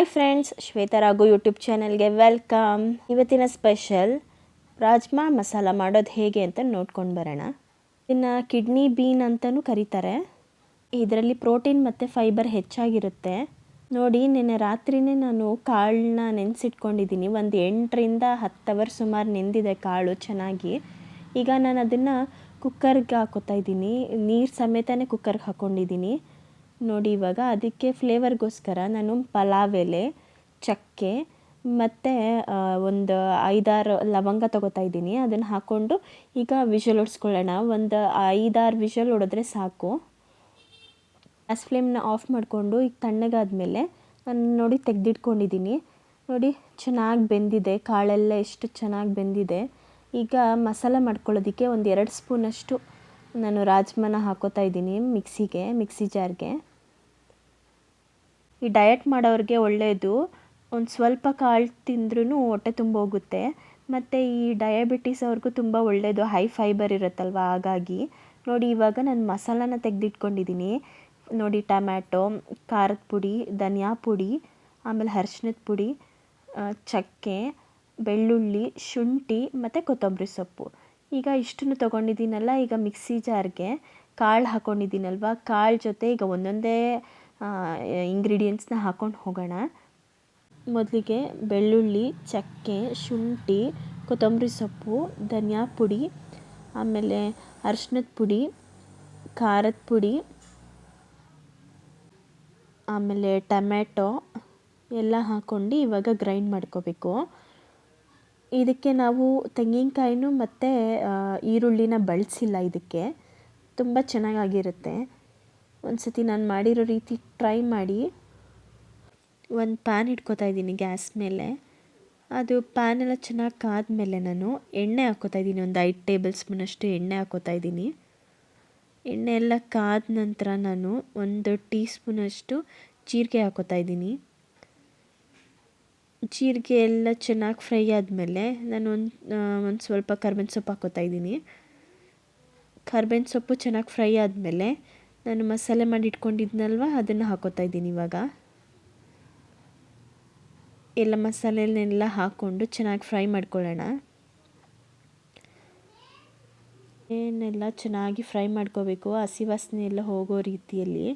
Hi friends Shweta Raghu YouTube ಚಾನಲ್ಗೆ welcome ಇವತ್ತಿನ special rajma masala ಮಾಡೋದು ಹೇಗೆ ಅಂತ ನೋಡ್ಕೊಂಡು ಬರೋಣ. ಇದನ್ನು ಕಿಡ್ನಿ ಬೀನ್ ಅಂತಲೂ ಕರೀತಾರೆ. ಇದರಲ್ಲಿ ಪ್ರೋಟೀನ್ ಮತ್ತು ಫೈಬರ್ ಹೆಚ್ಚಾಗಿರುತ್ತೆ. ನೋಡಿ, ನಿನ್ನೆ ರಾತ್ರಿನೇ ನಾನು ಕಾಳನ್ನ ನೆನೆಸಿಟ್ಕೊಂಡಿದ್ದೀನಿ. ಒಂದು ಎಂಟರಿಂದ ಹತ್ತು ಅವರ್ ಸುಮಾರು ನೆಂದಿದೆ ಕಾಳು ಚೆನ್ನಾಗಿ. ಈಗ ನಾನು ಅದನ್ನು ಕುಕ್ಕರ್ಗೆ ಹಾಕೋತಾ ಇದ್ದೀನಿ. ನೀರು ಸಮೇತನೇ ಕುಕ್ಕರ್ಗೆ ಹಾಕ್ಕೊಂಡಿದ್ದೀನಿ ನೋಡಿ ಇವಾಗ, ಅದಕ್ಕೆ ಫ್ಲೇವರ್ಗೋಸ್ಕರ ನಾನು ಪಲಾವ್ ಎಲೆ ಚಕ್ಕೆ ಮತ್ತು ಒಂದು ಐದಾರು ಲವಂಗ ತೊಗೋತಾ ಇದ್ದೀನಿ. ಅದನ್ನು ಹಾಕ್ಕೊಂಡು ಈಗ ವಿಷಲ್ ಹೊಡ್ಸ್ಕೊಳ್ಳೋಣ ಒಂದು ಐದಾರು ವಿಷಲ್ ಹೊಡೆದ್ರೆ ಸಾಕು. ಗ್ಯಾಸ್ ಫ್ಲೇಮ್ನ ಆಫ್ ಮಾಡಿಕೊಂಡು ಈಗ ತಣ್ಣಗಾದ್ಮೇಲೆ ನಾನು ನೋಡಿ ತೆಗೆದಿಟ್ಕೊಂಡಿದ್ದೀನಿ. ನೋಡಿ, ಚೆನ್ನಾಗಿ ಬೆಂದಿದೆ. ಕಾಳೆಲ್ಲ ಎಷ್ಟು ಚೆನ್ನಾಗಿ ಬೆಂದಿದೆ. ಈಗ ಮಸಾಲ ಮಾಡ್ಕೊಳ್ಳೋದಕ್ಕೆ ಒಂದು ಎರಡು ಸ್ಪೂನಷ್ಟು ನಾನು ರಾಜ್ಮಾನ ಹಾಕೋತಾ ಇದ್ದೀನಿ ಮಿಕ್ಸಿಗೆ, ಮಿಕ್ಸಿ ಜಾರ್ಗೆ. ಈ ಡಯಟ್ ಮಾಡೋರಿಗೆ ಒಳ್ಳೆಯದು ಒಂದು ಸ್ವಲ್ಪ ಕಾಳು ತಿಂದ್ರೂ ಹೊಟ್ಟೆ ತುಂಬ ಹೋಗುತ್ತೆ ಮತ್ತು ಈ ಡಯಾಬಿಟೀಸ್ ಅವ್ರಿಗೂ ತುಂಬ ಒಳ್ಳೆಯದು ಹೈ ಫೈಬರ್ ಇರುತ್ತಲ್ವ? ಹಾಗಾಗಿ. ನೋಡಿ, ಇವಾಗ ನಾನು ಮಸಾಲಾನ ತೆಗೆದಿಟ್ಕೊಂಡಿದ್ದೀನಿ ನೋಡಿ, ಟಮ್ಯಾಟೊ, ಖಾರದ ಪುಡಿ, ಧನಿಯಾ ಪುಡಿ, ಆಮೇಲೆ ಅರ್ಶಿನದ ಪುಡಿ ಚಕ್ಕೆ, ಬೆಳ್ಳುಳ್ಳಿ, ಶುಂಠಿ, ಮತ್ತು ಕೊತ್ತಂಬರಿ ಸೊಪ್ಪು. ಈಗ ಇಷ್ಟನ್ನು ತೊಗೊಂಡಿದ್ದೀನಲ್ಲ ಈಗ ಮಿಕ್ಸಿ ಜಾರ್ಗೆ ಕಾಳು ಹಾಕ್ಕೊಂಡಿದ್ದೀನಲ್ವ ಕಾಳು ಜೊತೆ ಈಗ ಒಂದೊಂದೇ ಇಂಗ್ರೀಡಿಯೆಂಟ್ಸ್ನ ಹಾಕ್ಕೊಂಡು ಹೋಗೋಣ. ಮೊದಲಿಗೆ ಬೆಳ್ಳುಳ್ಳಿ, ಚಕ್ಕೆ, ಶುಂಠಿ, ಕೊತ್ತಂಬರಿ ಸೊಪ್ಪು, ಧನಿಯಾ ಪುಡಿ, ಆಮೇಲೆ ಅರ್ಶಿನದ ಪುಡಿ, ಖಾರದ ಪುಡಿ, ಆಮೇಲೆ ಟೊಮ್ಯಾಟೊ ಎಲ್ಲ ಹಾಕ್ಕೊಂಡು ಇವಾಗ ಗ್ರೈಂಡ್ ಮಾಡ್ಕೋಬೇಕು. ಇದಕ್ಕೆ ನಾವು ತೆಂಗಿನಕಾಯಿನೂ ಮತ್ತು ಈರುಳ್ಳಿನ ಬಳಸಿಲ್ಲ ಇದಕ್ಕೆ. ತುಂಬ ಚೆನ್ನಾಗಾಗಿರುತ್ತೆ ಒಂದು ಸತಿ ನಾನು ಮಾಡಿರೋ ರೀತಿ ಟ್ರೈ ಮಾಡಿ. ಒಂದು ಪ್ಯಾನ್ ಇಟ್ಕೋತಾ ಇದ್ದೀನಿ ಗ್ಯಾಸ್ ಮೇಲೆ. ಅದು ಪ್ಯಾನ್ ಎಲ್ಲ ಚೆನ್ನಾಗಿ ಕಾದ್ಮೇಲೆ ನಾನು ಎಣ್ಣೆ ಹಾಕೋತಾ ಇದ್ದೀನಿ. ಒಂದು ಐದು ಟೇಬಲ್ ಸ್ಪೂನಷ್ಟು ಎಣ್ಣೆ ಹಾಕ್ಕೋತಾ ಇದ್ದೀನಿ. ಎಣ್ಣೆ ಎಲ್ಲ ಕಾದ ನಂತರ ನಾನು ಒಂದು ಟೀ ಸ್ಪೂನಷ್ಟು ಜೀರಿಗೆ ಹಾಕೋತಾ ಇದ್ದೀನಿ. ಜೀರಿಗೆ ಎಲ್ಲ ಚೆನ್ನಾಗಿ ಫ್ರೈ ಆದಮೇಲೆ ನಾನು ಒಂದು ಒಂದು ಸ್ವಲ್ಪ ಕರ್ಬೇವಿನ ಸೊಪ್ಪು ಹಾಕೋತಾ ಇದ್ದೀನಿ. ಕರ್ಬೇವಿನ ಸೊಪ್ಪು ಚೆನ್ನಾಗಿ ಫ್ರೈ ಆದಮೇಲೆ ನಾನು ಮಸಾಲೆ ಮಾಡಿ ಇಟ್ಕೊಂಡಿದ್ನಲ್ವ? ಅದನ್ನು ಹಾಕೋತಾ ಇದ್ದೀನಿ ಇವಾಗ. ಎಲ್ಲ ಮಸಾಲೆನೆಲ್ಲ ಹಾಕ್ಕೊಂಡು ಚೆನ್ನಾಗಿ ಫ್ರೈ ಮಾಡ್ಕೊಳ್ಳೋಣ. ಏನೆಲ್ಲ ಚೆನ್ನಾಗಿ ಫ್ರೈ ಮಾಡ್ಕೋಬೇಕು, ಹಸಿ ವಾಸನೆ ಎಲ್ಲ ಹೋಗೋ ರೀತಿಯಲ್ಲಿ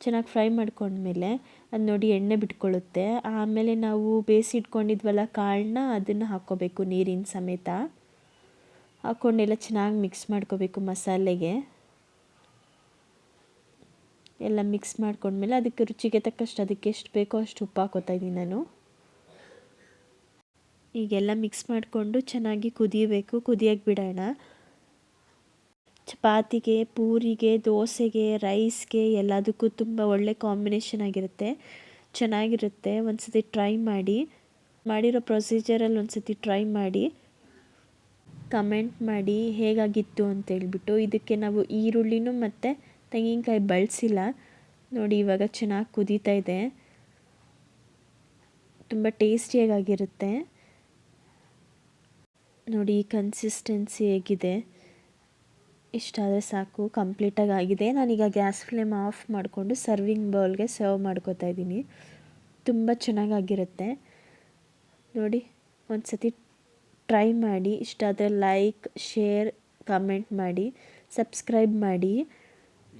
ಚೆನ್ನಾಗಿ ಫ್ರೈ ಮಾಡ್ಕೊಂಡ್ಮೇಲೆ ಅದು ನೋಡಿ ಎಣ್ಣೆ ಬಿಟ್ಕೊಳ್ಳುತ್ತೆ. ಆಮೇಲೆ ನಾವು ಬೇಯಿಸಿಟ್ಕೊಂಡಿದ್ವಲ್ಲ ಕಾಳನ್ನ, ಅದನ್ನು ಹಾಕ್ಕೋಬೇಕು ನೀರಿನ ಸಮೇತ. ಹಾಕ್ಕೊಂಡೆಲ್ಲ ಚೆನ್ನಾಗಿ ಮಿಕ್ಸ್ ಮಾಡ್ಕೋಬೇಕು ಮಸಾಲೆಗೆ. ಎಲ್ಲ ಮಿಕ್ಸ್ ಮಾಡ್ಕೊಂಡ್ಮೇಲೆ ಅದಕ್ಕೆ ರುಚಿಗೆ ತಕ್ಕಷ್ಟು ಅದಕ್ಕೆ ಎಷ್ಟು ಬೇಕೋ ಅಷ್ಟು ಉಪ್ಪು ಹಾಕೋತಾ ಇದ್ದೀನಿ ನಾನು. ಈಗೆಲ್ಲ ಮಿಕ್ಸ್ ಮಾಡಿಕೊಂಡು ಚೆನ್ನಾಗಿ ಕುದಿಯಬೇಕು ಕುದಿಯೋಕ್ಕೆ ಬಿಡೋಣ. ಚಪಾತಿಗೆ, ಪೂರಿಗೆ, ದೋಸೆಗೆ ರೈಸ್ಗೆ ಎಲ್ಲದಕ್ಕೂ ತುಂಬ ಒಳ್ಳೆ ಕಾಂಬಿನೇಷನ್ ಆಗಿರುತ್ತೆ. ಚೆನ್ನಾಗಿರುತ್ತೆ. ಒಂದು ಸತಿ ಟ್ರೈ ಮಾಡಿ. ಮಾಡಿರೋ ಪ್ರೊಸೀಜರಲ್ಲಿ ಒಂದು ಸತಿ ಟ್ರೈ ಮಾಡಿ. ಕಮೆಂಟ್ ಮಾಡಿ ಹೇಗಾಗಿತ್ತು ಅಂತೇಳ್ಬಿಟ್ಟು ಇದಕ್ಕೆ ನಾವು ಈರುಳ್ಳಿನೂ ಮತ್ತು ತೆಂಗಿನಕಾಯಿ ಬಳಸಿಲ್ಲ. ನೋಡಿ, ಇವಾಗ ಚೆನ್ನಾಗಿ ಕುದೀತಾ ಇದೆ. ತುಂಬ ಟೇಸ್ಟಿಯಾಗಿರುತ್ತೆ. ನೋಡಿ ಕನ್ಸಿಸ್ಟೆನ್ಸಿ ಹೇಗಿದೆ. ಇಷ್ಟಾದರೆ ಸಾಕು ಕಂಪ್ಲೀಟಾಗಿ ಆಗಿದೆ ನಾನೀಗ ಗ್ಯಾಸ್ ಫ್ಲೇಮ್ ಆಫ್ ಮಾಡಿಕೊಂಡು ಸರ್ವಿಂಗ್ ಬೌಲ್ಗೆ ಸರ್ವ್ ಮಾಡ್ಕೋತಾ ಇದ್ದೀನಿ. ತುಂಬ ಚೆನ್ನಾಗಾಗಿರುತ್ತೆ. ನೋಡಿ ಒಂದು ಸತಿ ಟ್ರೈ ಮಾಡಿ, ಇಷ್ಟಾದರೆ ಲೈಕ್ ಶೇರ್ ಕಮೆಂಟ್ ಮಾಡಿ ಸಬ್ಸ್ಕ್ರೈಬ್ ಮಾಡಿ.